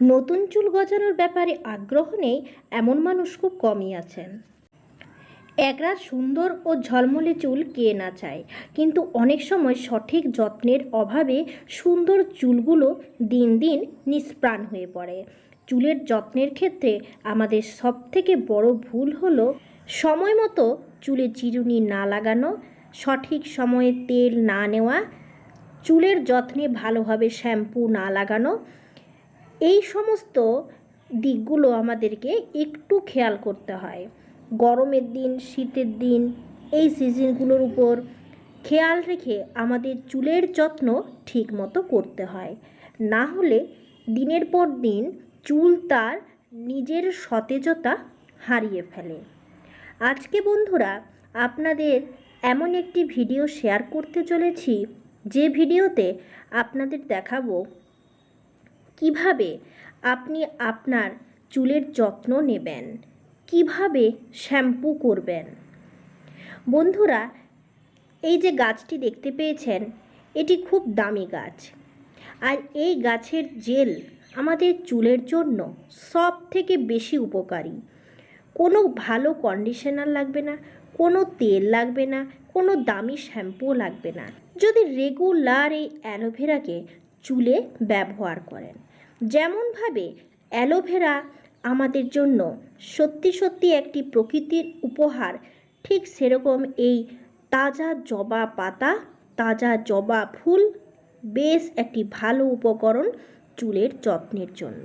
নতুন চুল গজানোর ব্যাপারে আগ্রহ নেই, এমন মানুষ খুব কমই আছেন। একরাত সুন্দর ও ঝলমলে চুল কে না চায়, কিন্তু অনেক সময় সঠিক যত্নের অভাবে সুন্দর চুলগুলো দিন দিন নিষ্প্রাণ হয়ে পড়ে। চুলের যত্নের ক্ষেত্রে আমাদের সবথেকে বড় ভুল হলো সময় মতো চুলে চিরুনি না লাগানো, সঠিক সময়ে তেল না নেওয়া, চুলের যত্নে ভালোভাবে শ্যাম্পু না লাগানো এই সমস্ত দিকগুলো আমাদেরকে একটু খেয়াল করতে হয়। গরমের দিন, শীতের দিন, এই সিজনগুলোর উপর খেয়াল রেখে আমাদের চুলের যত্ন ঠিক মতো করতে হয়। না হলে দিনের পর দিন চুল তার নিজের সতেজতা হারিয়ে ফেলে। আজকে বন্ধুরা, আপনাদের এমন একটি ভিডিও শেয়ার করতে চলেছি। যে ভিডিওতে আপনাদের দেখাবো কীভাবে আপনি আপনার চুলের যত্ন নেবেন? কীভাবে শ্যাম্পু করবেন? বন্ধুরা, এই যে গাছটি দেখতে পেয়েছেন, এটি খুব দামি গাছ। আর এই গাছের জেল আমাদের চুলের জন্য সব থেকে বেশি উপকারী। কোনো ভালো কন্ডিশনার লাগবে না, কোনো তেল লাগবে না, কোনো দামি শ্যাম্পু লাগবে না। যদি রেগুলার এই অ্যালোভেরাকে চুলে ব্যবহার করেন যেমনভাবে অ্যালোভেরা আমাদের জন্য সত্যি সত্যি একটি প্রকৃতির উপহার, ঠিক সেরকম এই তাজা জবা পাতা, তাজা জবা ফুল বেশ একটি ভালো উপকরণ চুলের যত্নের জন্য।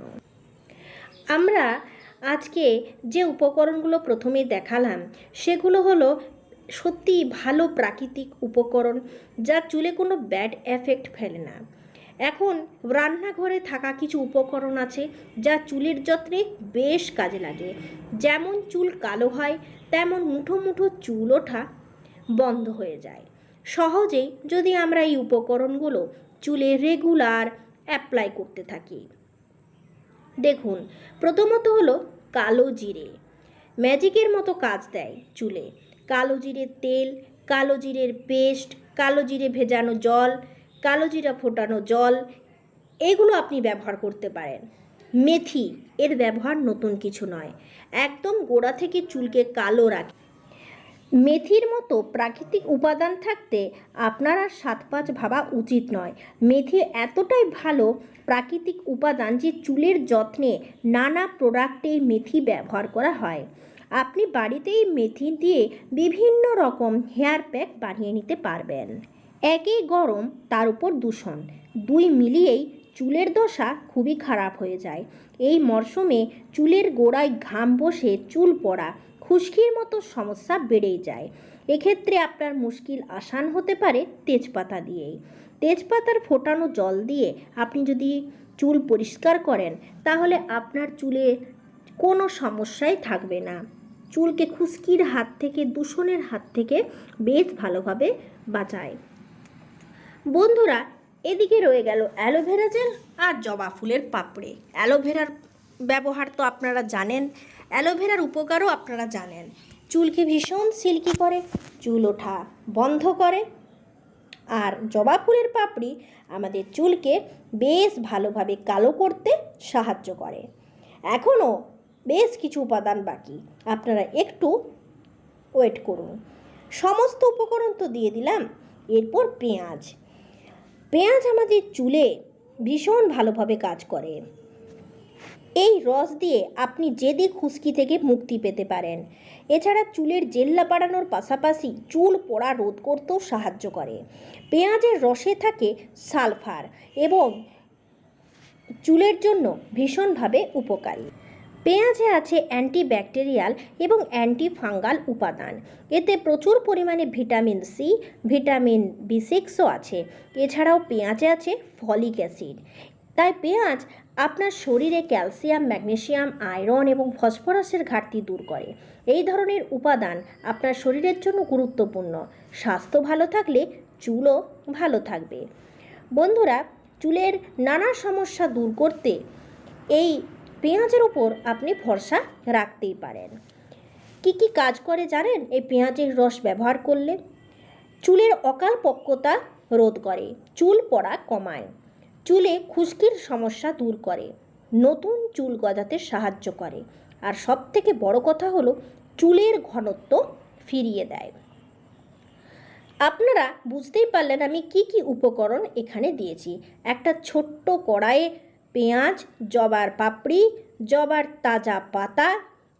আমরা আজকে যে উপকরণগুলো প্রথমে দেখালাম, সেগুলো হলো সত্যি ভালো প্রাকৃতিক উপকরণ যা চুলে কোনো ব্যাড এফেক্ট ফেলে না। এখন রান্নাঘরে থাকা কিছু উপকরণ আছে যা চুলের যত্নে বেশ কাজে লাগে। যেমন চুল কালো হয়, তেমন মুঠো মুঠো চুল ওঠা বন্ধ হয়ে যায়। সহজেই যদি আমরা এই উপকরণগুলো চুলে রেগুলার অ্যাপ্লাই করতে থাকি। দেখুন, প্রথমত হলো কালো জিরে। ম্যাজিকের মতো কাজ দেয় চুলে। কালো জিরের তেল, কালো জিরের পেস্ট কালো জিরে ভেজানো জল কালো জিরা ফোটানো জল, এগুলো আপনি ব্যবহার করতে পারেন। মেথি, এর ব্যবহার নতুন কিছু নয়। একদম গোড়া থেকে চুলকে কালো রাখে। মেথির মতো প্রাকৃতিক উপাদান থাকতে আপনার আর সাত পাঁচ ভাবা উচিত নয়। মেথি এতটাই ভালো প্রাকৃতিক উপাদান যে চুলের যত্নে নানা প্রোডাক্টে মেথি ব্যবহার করা হয়। আপনি বাড়িতেই মেথি দিয়ে বিভিন্ন রকম হেয়ার প্যাক বানিয়ে নিতে পারবেন। একই গরম, তার উপর দূষণ। দুই মিলিয়েই চুলের দশা খুবই খারাপ হয়ে যায়। এই মরশুমে চুলের গোড়ায় ঘাম বসে চুল পড়া খুশকির মতো সমস্যা বেড়েই যায়। এক্ষেত্রে আপনার মুশকিল আসান হতে পারে তেজপাতা দিয়েই। তেজপাতার ফোটানো জল দিয়ে আপনি যদি চুল পরিষ্কার করেন, তাহলে আপনার চুলে কোনো সমস্যাই থাকবে না। চুলকে খুশকির হাত থেকে, দূষণের হাত থেকে বেশ ভালোভাবে বাঁচায়। বন্ধুরা, এদিকে রয়ে গেল অ্যালোভেরা জেল আর জবা ফুলের পাপড়ে। অ্যালোভেরার ব্যবহার তো আপনারা জানেন অ্যালোভেরার উপকারও আপনারা জানেন। চুলকে ভীষণ সিল্কি করে, চুল ওঠা বন্ধ করে। আর জবা ফুলের পাপড়ি আমাদের চুলকে বেশ ভালোভাবে কালো করতে সাহায্য করে। এখনও বেশ কিছু উপাদান বাকি, আপনারা একটু ওয়েট করুন। সমস্ত উপকরণ তো দিয়ে দিলাম, এরপর পেঁয়াজ। পেঁয়াজ আমাদের চুলে ভীষণ ভালোভাবে কাজ করে। এই রস দিয়ে আপনি জেদি খুশকি থেকে মুক্তি পেতে পারেন। এছাড়া চুলের জেল্লা বাড়ানোর পাশাপাশি চুল পড়া রোধ করতেও সাহায্য করে। পেঁয়াজের রসে থাকে সালফার এবং চুলের জন্য ভীষণভাবে উপকারী। পেঁয়াজে আছে অ্যান্টিব্যাকটেরিয়াল এবং অ্যান্টি ফাঙ্গাল উপাদান। এতে প্রচুর পরিমাণে ভিটামিন সি ভিটামিন বি সিক্সও আছে। এছাড়াও পেঁয়াজে আছে ফলিক অ্যাসিড। তাই পেঁয়াজ আপনার শরীরে ক্যালসিয়াম, ম্যাগনেসিয়াম, আয়রন এবং ফসফরাসের ঘাটতি দূর করে। এই ধরনের উপাদান আপনার শরীরের জন্য গুরুত্বপূর্ণ। স্বাস্থ্য ভালো থাকলে চুলও ভালো থাকবে। বন্ধুরা, চুলের নানা সমস্যা দূর করতে এই পেঁয়াজের উপর আপনি ভরসা রাখতেই পারেন। কি কি কাজ করে জানেন? এই পেঁয়াজের রস ব্যবহার করলে চুলের অকাল পক্কতা রোধ করে, চুল পড়া কমায়, চুলে খুশকির সমস্যা দূর করে, নতুন চুল গজাতে সাহায্য করে। আর সব থেকে বড় কথা হলো চুলের ঘনত্ব ফিরিয়ে দেয়। আপনারা বুঝতেই পারলেন আমি কি কি উপকরণ এখানে দিয়েছি। একটা ছোট্ট কড়াইয়ে পেঁয়াজ, জবার পাপড়ি, জবার তাজা পাতা,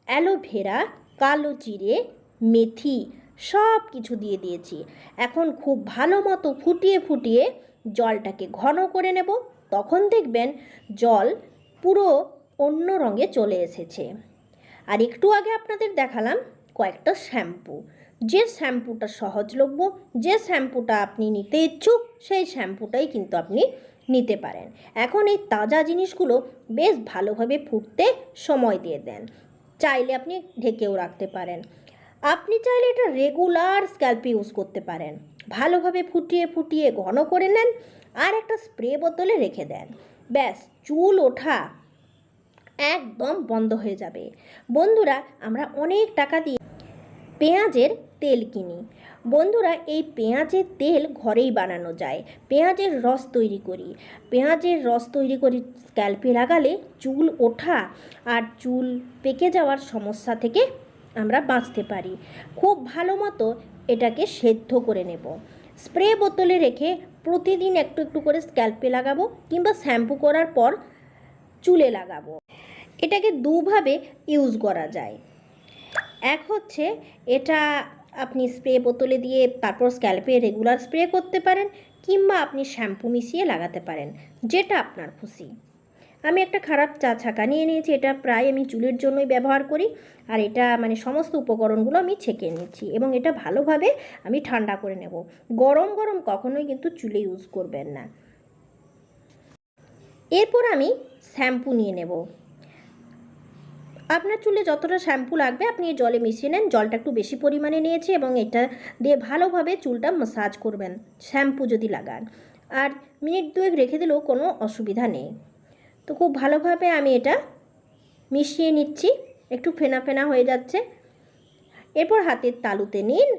অ্যালোভেরা, কালো জিরে, মেথি সব কিছু দিয়ে দিয়েছি। এখন খুব ভালো মতো ফুটিয়ে ফুটিয়ে জলটাকে ঘন করে নেব। তখন দেখবেন জল পুরো অন্য রঙে চলে এসেছে। আর একটু আগে আপনাদের দেখালাম কয়েকটা শ্যাম্পু। যে শ্যাম্পুটা সহজলভ্য, যে শ্যাম্পুটা আপনি নিতে ইচ্ছুক, সেই শ্যাম্পুটাই কিন্তু আপনি নিতে পারেন। এখন এই তাজা জিনিসগুলো বেশ ভালোভাবে ফুটতে সময় দিয়ে দেন। চাইলে আপনি ঢেকেও রাখতে পারেন। আপনি চাইলে এটা রেগুলার স্ক্যাল্পে ইউজ করতে পারেন। ভালোভাবে ফুটিয়ে ফুটিয়ে ঘন করে নেন আর একটা স্প্রে বোতলে রেখে দেন। ব্যাস, চুল ওঠা একদম বন্ধ হয়ে যাবে। বন্ধুরা, আমরা অনেক টাকা দিয়ে পেঁয়াজের তেল কিনি। বন্ধুরা, এই পেঁয়াজের তেল ঘরেই বানানো যায়। পেঁয়াজের রস তৈরি করি। পেঁয়াজের রস তৈরি করি স্ক্যাল্পে লাগালে চুল ওঠা আর চুল পেকে যাওয়ার সমস্যা থেকে আমরা বাঁচতে পারি। খুব ভালো মতো এটাকে সেদ্ধ করে নেব। স্প্রে বোতলে রেখে প্রতিদিন একটু একটু করে স্ক্যাল্পে লাগাবো কিংবা শ্যাম্পু করার পর চুলে লাগাবো। এটাকে দুভাবে ইউজ করা যায়। এক হচ্ছে এটা আপনি স্প্রে বোতলে দিয়ে তারপর স্ক্যাল্পে রেগুলার স্প্রে করতে পারেন কিংবা আপনি শ্যাম্পু মিশিয়ে লাগাতে পারেন, যেটা আপনার খুশি। আমি একটা খারাপ চা ছাকা নিয়ে নিয়েছি, এটা প্রায় আমি চুলের জন্যই ব্যবহার করি আর এটা মানে সমস্ত উপকরণগুলো আমি ছেঁকে নিচ্ছি এবং এটা ভালোভাবে আমি ঠান্ডা করে নেব। গরম গরম কখনোই কিন্তু চুলে ইউজ করবেন না। এরপর আমি শ্যাম্পু নিয়ে নেব। আপনার চুলে যতটা শ্যাম্পু লাগবে, আপনি এই জলে মিশিয়ে নেন। জলটা একটু বেশি পরিমাণে নিয়েছি এবং এটা দিয়ে ভালোভাবে চুলটা মাসাজ করবেন, শ্যাম্পু যদি লাগান। আর মিনিট দুয়েক রেখে দিলেও কোনো অসুবিধা নেই। তো খুব ভালোভাবে আমি এটা মিশিয়ে নিচ্ছি, একটু ফেনা ফেনা হয়ে যাচ্ছে। এরপর হাতের তালুতে নিন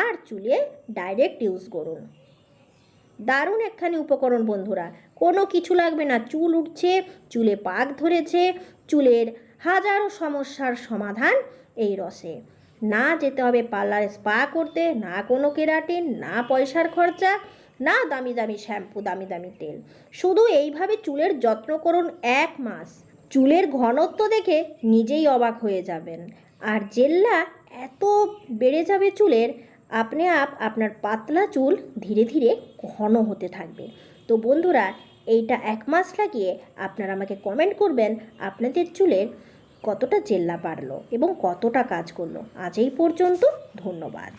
আর চুলে ডাইরেক্ট ইউজ করুন। দারুণ একখানি উপকরণ বন্ধুরা। কোনো কিছু লাগবে না। চুল উঠছে, চুলে পাক ধরেছে, চুলের হাজারো সমস্যার সমাধান এই রসে। না যেতে হবে পার্লারে স্পা করতে, না কোনো কেরাটিন না পয়সার খরচা, না দামি দামি শ্যাম্পু, দামি দামি তেল। শুধু এইভাবে চুলের যত্ন করুন এক মাস। চুলের ঘনত্ব দেখে নিজেই অবাক হয়ে যাবেন। আর জেল্লা এত বেড়ে যাবে চুলের, আপনি আপ আপনার পাতলা চুল ধীরে ধীরে ঘন হতে থাকবে। তো বন্ধুরা এইটা এক মাস লাগিয়ে আপনারা আমাকে কমেন্ট করবেন, আপনাদের চুলের কতটা জেল্লা বাড়লো এবং কতটা কাজ করল। আজ এই পর্যন্ত, ধন্যবাদ।